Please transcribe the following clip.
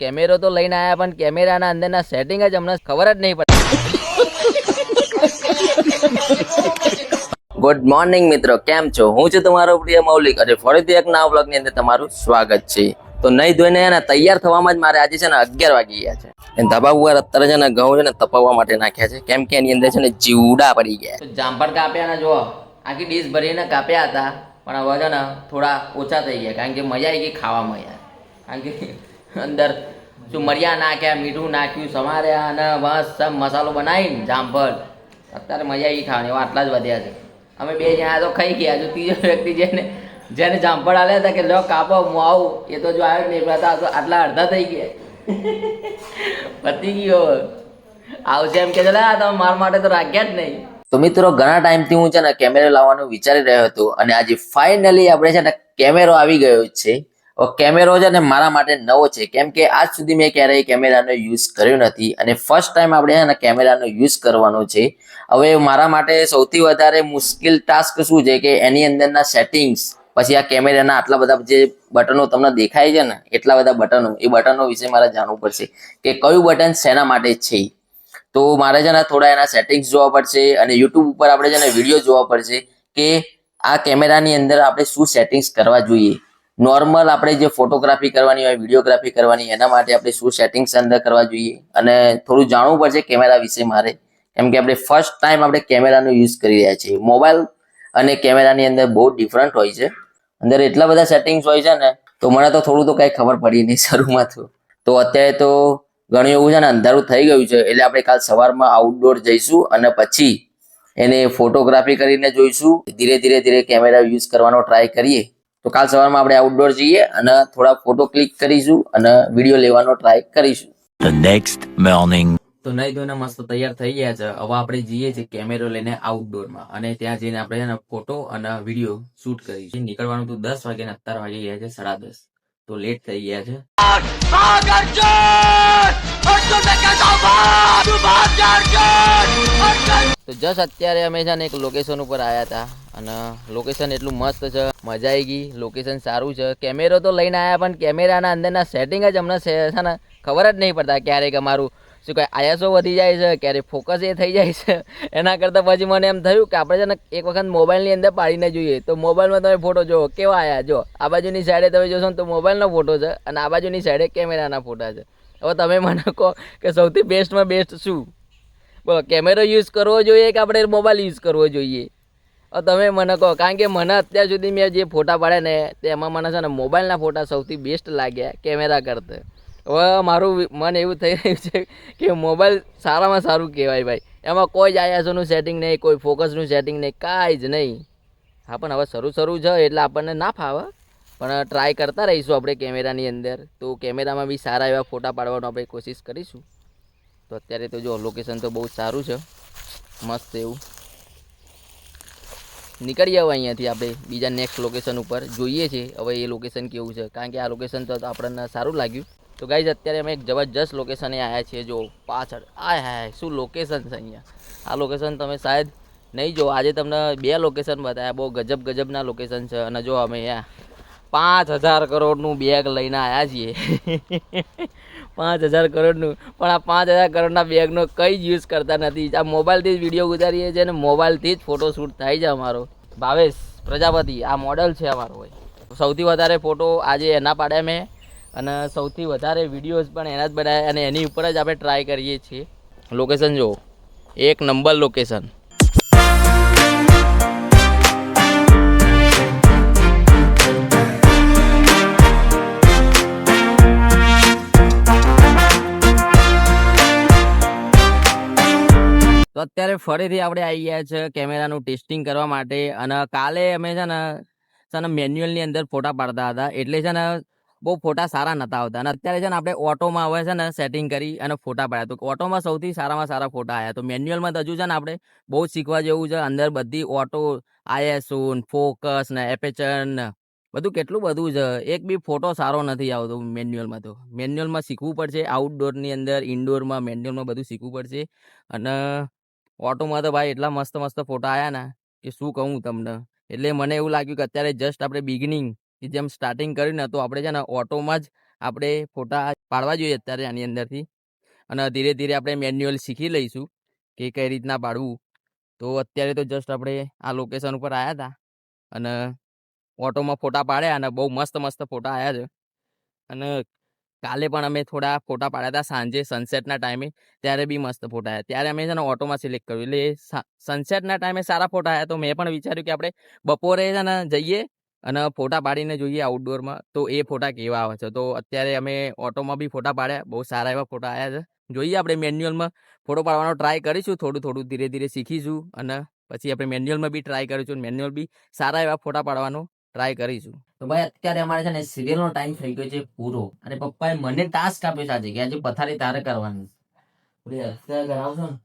કેમેરો તો લઈને આયા પણ કેમેરાના અંદરના સેટિંગ જ અમને ખબર જ નહીં પડતી ગુડ મોર્નિંગ મિત્રો કેમ છો? હું છું તમારો પ્રિય મૌલિક અને ફરીથી એક નવા બ્લોગની અંદર તમારું સ્વાગત છે. તો નહીં ધોઈને એને તૈયાર થવામાં જ મારે આજે છે ને અગિયાર વાગી ગયા છે. અને ધાબા ઉપર અત્યારે છે ને ઘઉં છે ને તપાવવા માટે નાખ્યા છે. કેમ કે એની અંદર છે ને જીવડા પડી ગયા જામફળ કાપ્યા ને જો આખી ડીશ ભરીને કાપ્યા હતા પણ હવે છે ને થોડા ઓછા થઈ ગયા કારણ કે મજા આવી ગઈ ખાવામાં યાર. કારણ કે અંદર શું મરિયા નાખ્યા, મીઠું નાખ્યું, સમાર્યા અને બસ સબ મસાલો બનાવીને જામફળ. અત્યારે મજા એ ખાવાની આટલા જ વધ્યા છે. અમે બે જણા તો ખાઈ ગયા જો ત્રીજો વ્યક્તિ જેને જેને જામફળ આલ્યા હતા કે, લો, કાપો, હું આવું. એ તો જો આવ્યો નહીં પાછા તો આટલા અડધા થઈ ગયા. પતી ગયો. આવશે એમ કે ચલા તમે મારા માટે તો રાખ્યા જ નહીં. તો મિત્રો, ઘણા ટાઈમથી હું છે ને, કેમેરો લાવવાનું વિચારી રહ્યો હતો અને આજે ફાઇનલી આપણે છે ને, કેમેરો આવી ગયો છે. કેમેરો છે ને મારા માટે નવો છે. કેમ કે આજ સુધી મેં ક્યારેય કેમેરાનો યુઝ કર્યો નથી અને ફર્સ્ટ ટાઈમ આપણે એના કેમેરાનો યુઝ કરવાનો છે. હવે મારા માટે સૌથી વધારે મુશ્કેલ ટાસ્ક શું છે કે એની અંદરના સેટિંગ્સ પછી આ કેમેરાના આટલા બધા જે બટનો તમને દેખાય છે ને, એટલા બધા બટનો, એ બટનો વિશે મારે જાણવું પડશે કે કયું બટન શેના માટે છે. તો મારે છે ને થોડા એના સેટિંગ્સ જોવા પડશે અને યુટ્યુબ ઉપર આપણે છે ને વીડિયો જોવા પડશે કે આ કેમેરાની અંદર આપણે શું સેટિંગ્સ કરવા જોઈએ. નોર્મલ આપણે જે ફોટોગ્રાફી કરવાની હોય વિડીયોગ્રાફી કરવાની, એના માટે આપણે શું સેટિંગ્સ અંદર કરવા જોઈએ? અને થોડું જાણવું પડશે કેમેરા વિશે મારે. કેમ કે આપણે ફર્સ્ટ ટાઈમ આપણે કેમેરાનો યુઝ કરી રહ્યા છીએ. મોબાઈલ અને કેમેરાની અંદર બહુ ડિફરન્ટ હોય છે. અંદર એટલા બધા સેટિંગ્સ હોય છે ને, તો મને તો થોડું તો કાંઈ ખબર પડી નહીં શરૂમાં તો. તો અત્યારે તો ઘણું એવું છે ને, અંધારું થઈ ગયું છે. એટલે આપણે કાલ સવારમાં આઉટડોર જઈશું અને પછી એને ફોટોગ્રાફી કરીને જોઈશું. ધીરે ધીરે ધીરે કેમેરા યુઝ કરવાનો ટ્રાય કરીએ. તો કાલ સવારમાં આપણે આઉટડોર જઈએ અને થોડા ફોટો ક્લિક કરીશું અને વીડિયો લેવાનો ટ્રાય કરીશું. ધ નેક્સ્ટ મોર્નિંગ તો નહીં ધોઈને મસ્ત તૈયાર થઈ ગયા છે. હવે આપણે જઈએ છીએ કેમેરો લઈને આઉટડોરમાં અને ત્યાં જઈને આપણે ફોટો અને વીડિયો શૂટ કરીશું. નીકળવાનું તો દસ વાગે ને અત્યાર વાગે ગયા છે સાડા દસ. તો લેટ થઈ ગયા છે! જસ્ટ અત્યારે અમે છે ને એક લોકેશન ઉપર આવ્યા હતા અને લોકેશન એટલું મસ્ત છે, મજા આવી ગઈ. લોકેશન સારું છે. કેમેરો તો લઈને આવ્યા પણ કેમેરાના અંદરના સેટિંગ જ અમને છે ને ખબર જ નહીં પડતા ક્યારેક અમારું શું કહે આયાસો વધી જાય છે, ક્યારેક ફોકસ એ થઈ જાય છે. એના કરતાં પછી મને એમ થયું કે આપણે છે ને એક વખત મોબાઈલની અંદર પાડીને જોઈએ. તો મોબાઈલમાં તમે ફોટો જુઓ. કેવા આવ્યા જો આ બાજુની સાઈડે તમે જોશો ને તો મોબાઈલનો ફોટો છે અને આ બાજુની સાઈડે કેમેરાના ફોટા છે. હવે તમે મને કહો કે સૌથી બેસ્ટમાં બેસ્ટ શું? કેમેરો યુઝ કરવો જોઈએ કે આપણે મોબાઈલ યુઝ કરવો જોઈએ? તમે મને કહો, કારણ કે મને અત્યાર સુધી મેં જે ફોટા પાડ્યા ને તેમાં મને છે ને મોબાઈલના ફોટા સૌથી બેસ્ટ લાગ્યા કેમેરા કરતાં. હવે મારું મન એવું થઈ રહ્યું છે કે મોબાઈલ સારામાં સારું કહેવાય ભાઈ. એમાં કોઈ જ આયાસોનું સેટિંગ નહીં, કોઈ ફોકસનું સેટિંગ નહીં, કાંઈ જ નહીં. હા, પણ હવે શરૂ શરૂ છે એટલે આપણને ના ફાવે. પણ ટ્રાય કરતા રહીશું આપણે કેમેરાની અંદર. તો કેમેરામાં બી સારા એવા ફોટા પાડવાનો આપણે કોશિશ કરીશું. તો અત્યારે તો જો લોકેશન તો બહુ સારું છે. મસ્ત એવું. નીકળી આવો અહીંયાથી આપણે બીજા નેક્સ્ટ લોકેશન ઉપર. જોઈએ છીએ હવે એ લોકેશન કેવું છે. કારણ કે આ લોકેશન તો આપણને સારું લાગ્યું. તો ગાઈઝ અત્યારે અમે એક જબરજસ્ત લોકેશને આવ્યા છીએ. જો, પાછળ. આ હાય શું લોકેશન છે અહીંયા? આ લોકેશન તમે શાયદ નહીં જો આજે તમને બે લોકેશન બતાવ્યા બહુ ગજબ ગજબના લોકેશન છે. અને જો અમે અહીંયા પાંચ હજાર કરોડનું બેગ લઈને આવ્યા છીએ. પાંચ હજાર કરોડનું. પણ આ પાંચ હજાર કરોડના બેગનો કંઈ જ યુઝ કરતા નથી. આ મોબાઈલથી જ વીડિયો ઉતારીએ છીએ અને મોબાઈલથી જ ફોટોશૂટ થાય છે અમારો. ભાવેશ, પ્રજાપતિ, આ મોડલ છે અમારો ભાઈ. સૌથી વધારે ફોટો આજે એના પાડ્યા મેં. અને સૌથી વધારે વિડીયોઝ પણ એના જ બનાવ્યા અને એની ઉપર જ આપણે ટ્રાય કરીએ છીએ. લોકેશન જો એક નંબર લોકેશન અત્યારે ફરીથી આપણે આવી ગયા છે કેમેરાનું ટેસ્ટિંગ કરવા માટે અને કાલે અમે છે ને છે ને મેન્યુઅલની અંદર ફોટા પાડતા હતા. એટલે છે ને બહુ ફોટા સારા નતા આવતા. અને અત્યારે છે ને આપણે ઓટોમાં હવે છે ને સેટિંગ કરી અને ફોટા પાડ્યા. તો ઓટોમાં સૌથી સારામાં સારા ફોટા આવ્યા તો મેન્યુઅલમાં તો હજુ છે ને આપણે બહુ શીખવા જેવું છે. અંદર બધી ઓટો આઈએસઓ ફોકસ ને એપેચર બધું કેટલું બધું છે. એક બી ફોટો સારો નથી આવતો મેન્યુઅલમાં તો. મેન્યુઅલમાં શીખવું પડશે. આઉટડોરની અંદર ઇન્ડોરમાં મેન્યુઅલમાં બધું શીખવું પડશે. અને ઓટોમાં તો ભાઈ એટલા મસ્ત મસ્ત ફોટા આવ્યા ને કે શું કહું તમને? એટલે મને એવું લાગ્યું કે અત્યારે જસ્ટ આપણે બિગિનિંગ જેમ સ્ટાર્ટિંગ કર્યું ને તો આપણે છે ને ઓટોમાં જ આપણે ફોટા પાડવા જોઈએ અત્યારે આની અંદરથી. અને ધીરે ધીરે આપણે મેન્યુઅલ શીખી લઈશું કે કઈ રીતના પાડવું. તો અત્યારે તો જસ્ટ આપણે આ લોકેશન ઉપર આવ્યા હતા અને ઓટોમાં ફોટા પાડ્યા અને બહુ મસ્ત મસ્ત ફોટા આવ્યા છે. અને કાલે પણ અમે થોડા ફોટા પાડ્યા હતા સાંજે સનસેટના ટાઈમે ત્યારે બી મસ્ત ફોટા આવ્યા ત્યારે અમે છે ને ઓટોમાં સિલેક્ટ કર્યું. એટલે સનસેટના ટાઈમે સારા ફોટા આવ્યા તો મેં પણ વિચાર્યું કે આપણે બપોરે છે ને જઈએ અને ફોટા પાડીને જોઈએ આઉટડોરમાં તો એ ફોટા કેવા આવે છે? તો અત્યારે અમે ઓટોમાં બી ફોટા પાડ્યા. બહુ સારા એવા ફોટા આવ્યા છે. જોઈએ આપણે મેન્યુઅલમાં ફોટો પાડવાનો ટ્રાય કરીશું. થોડું થોડું ધીરે ધીરે શીખીશું અને પછી આપણે મેન્યુઅલમાં બી ટ્રાય કરીશું. મેન્યુઅલ બી સારા એવા ફોટા પાડવાનો ટ્રાય કરીશું. તો ભાઈ, અત્યારે અમારે છે ને સિરિયલનો ટાઈમ થઈ ગયો છે પૂરો. અને પપ્પાએ મને ટાસ્ક આપ્યો છે આજે કે આજે પથારી તારે કરવાની અત્યારે કરાવશો ને?